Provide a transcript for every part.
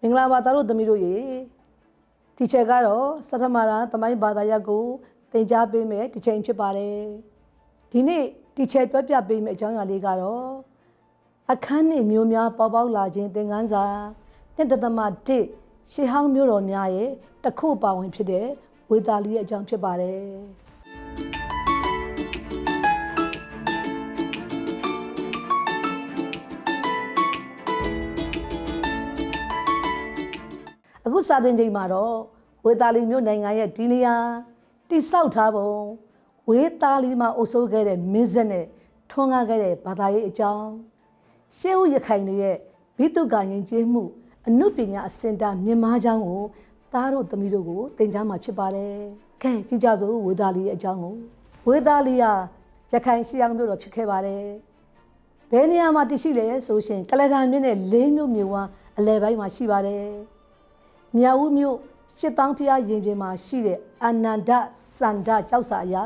မင်္ဂလာပါသားတို့သမီးတို့ရေဒီချက်ကတော့စထမရာသမိုင်းဘာသာရပ်ကိုသင်ကြားပေးမယ်ဒီချိန်ဖြစ်ပါတယ်ဒီနေ့ဒီချက်ပြပြပေးမယ်အကြောင်းအရာလေးကတော့အခန်းနဲ့မျိုးများပေါ်ပေါက်လာခြင်းသင်ခန်းစာနှစ်တသမ1ရှေးဟောင်းမျိုးတော်များရဲ့တစ်ခုပါဝင်ဖြစ်တဲ့ဝေသာလီရဲ့အကြောင်းဖြစ်ပါတယ် အခုစာသင်ချိန်မှာတော့ဝေသာလီမြို့နိုင်ငံရဲ့ဒီနေရာတိဆောက်ထားပုံဝေသာလီမှာအုပ်စိုးခဲ့တဲ့မင်းဆက်နဲ့ထွန်းကားခဲ့တဲ့ဘာသာရေးအကြောင်းရှေးဦးရခိုင်တွေရဲ့ဘိတုကာယဉ်ကျေးမှုအနုပညာအစင်တာမြင်မားကြောင်းကိုသားတို့သမီးတို့ကိုသင်ကြားမှာဖြစ်ပါတယ်။ကဲကြည့်ကြစို့ဝေသာလီရဲ့အကြောင်းကိုဝေသာလီဟာရခိုင်ရှေးအောင်မြို့တော်ဖြစ်ခဲ့ပါတယ်။ဘယ်နေရာမှာတည်ရှိလဲဆိုရှင်ကလဒါမြင့်နဲ့လေးမြို့မြို့ဝါအလဲပိုင်းမှာရှိပါတယ်။ မြောက်ဦးမြို့ရှစ်တောင်းဖျားရင်ပြင်မှာရှိတဲ့အနန္ဒစန္ဒကျောက်စာအရာ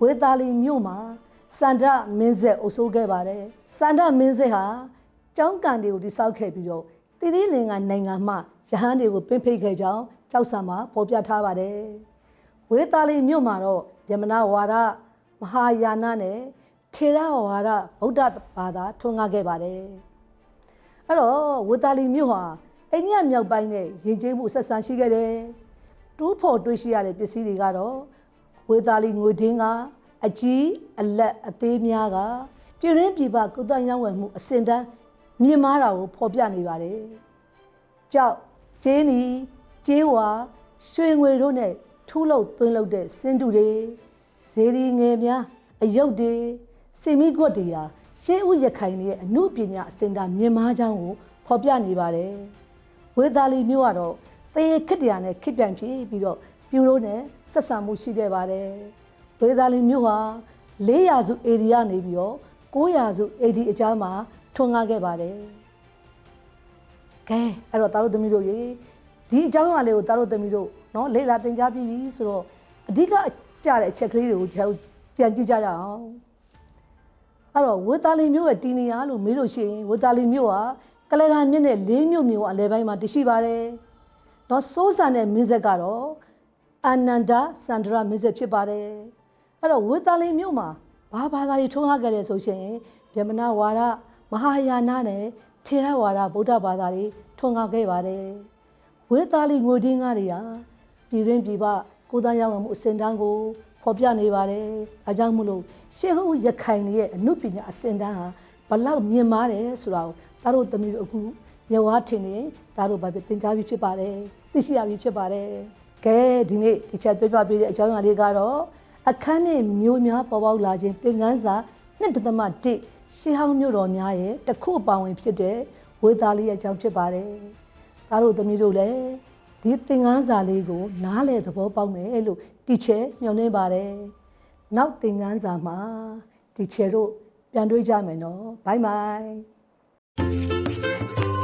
ဝေသာလီမြို့မှာစန္ဒမင်းဆက်အုပ်စိုးခဲ့ပါတယ်စန္ဒမင်းဆက်ဟာကျောင်းကန်တွေကိုတိစောက်ခဲ့ပြီးတော့တိရိလင်္ကာနိုင်ငံမှရဟန်းတွေကိုပင့်ဖိတ်ခဲ့ကြောင်းကျောက်စာမှာပေါ်ပြထားပါတယ်ဝေသာလီမြို့မှာတော့ယမနာဝါဒမဟာယာနနဲ့ထေရဝါဒဗုဒ္ဓဘာသာထွန်းကားခဲ့ပါတယ်အဲ့တော့ဝေတာလီမြို့ဟာ အိန္ဒိယမြောက်ပိုင်းနဲ့ယဉ်ကျေးမှုဆက်ဆံရှိခဲ့တယ်။တူးဖို့တွေ့ရှိရတဲ့ပစ္စည်းတွေကတော့ဝေတာလီငွေဒင်းကအကြီးအလက်အသေးများကပြည်ရင်းပြည်ပကုသရောင်းဝယ်မှုအစင်တန်းမြင့်မားတာကိုဖော်ပြနေပါတယ်။ကြောက်ကျင်းနီကျင်းဝါရွှေငွေတို့နဲ့ထူးလောက်သွင်းလောက်တဲ့စင်တူတွေဇေဒီငယ်များအယုတ်တွေစင်မိကွက်တွေဟာရှေးဥရခိုင်တွေရဲ့အမှုပညာအစင်တာမြင်မားကြောင်းကိုဖော်ပြနေပါတယ် ဝေသာလီမျိုးကတော့တရေခစ်တရားနဲ့ခစ်ပြန်ဖြစ်ပြီးတော့ပြူရိုးနဲ့ဆက်ဆံမှုရှိခဲ့ပါတယ်ဝေသာလီမျိုးဟာ400စု area နေပြီးတော့900စု AD အကြားမှာထွန်းကားခဲ့ပါတယ်ကဲအဲ့တော့တာတို့သမီးတို့ရေဒီအကြောင်းအရာလေးကိုတာတို့သမီးတို့เนาะလေ့လာသင်ကြားပြီးပြီဆိုတော့အဓိကအကြတဲ့အချက်ကလေးတွေကိုဒီလောက်ပြန်ကြည့်ကြရအောင်အဲ့တော့ဝေတာလီမျိုးရဲ့တီနီယာလို့မေးလို့ရှိရင်ဝေတာလီမျိုးဟာ ကလရာမြင့်နဲ့လေးမြို့မျိုးအလဲပိုင်းမှာတရှိပါတယ်။နော်စိုးစံတဲ့မင်းဆက်ကတော့အာနန္ဒစန္ဒရာမင်းဆက်ဖြစ်ပါတယ်။အဲ့တော့ဝေတာလီမျိုးမှာဘာဘာသာတွေထုံးကားခဲ့တယ်ဆိုရှင်ဗြဟ္မဏဝါဒမဟာယာနနဲ့ထေရဝါဒဗုဒ္ဓဘာသာတွေထွန်းကားခဲ့ပါတယ်။ဝေတာလီငွေတင်းကားတွေဟာပြည်ရင်းပြည်ပကိုယ်သားရောက်မှုအစဉ်တန်းကိုဖော်ပြနေပါတယ်။အဲကြောင့်မို့လို့ရှေးဟောရခိုင်တွေရဲ့အမှုပညာအစဉ်တန်းဟာဘလောက်မြင့်မားတယ်ဆိုတာကို သားတို့သမီးတို့အခုမြဝါထင်နေသားတို့ဘာဖြစ်သင်ကြားပြီးဖြစ်ပါတယ်သိရှိရပြီးဖြစ်ပါတယ်ကဲဒီနေ့ဒီချက်ပြပြပေးတဲ့အကြောင်းအရာလေးကတော့အခန်းနဲ့မျိုးများပေါ်ပေါက်လာခြင်းသင်ခန်းစာနှစ်တသမ1ရှေးဟောင်းမျိုးတော်များရဲ့တစ်ခုပါဝင်ဖြစ်တဲ့ဝေသားလေးရဲ့အကြောင်းဖြစ်ပါတယ်သားတို့သမီးတို့လည်းဒီသင်ခန်းစာလေးကို နားလည်သဘောပေါက်မယ်လို့တီချယ်ညွှန်နေပါတယ်နောက်သင်ခန်းစာမှာတီချယ်တို့ပြန်တွေ့ကြမယ်နော်ဘိုင်ဘိုင် ふざけんな!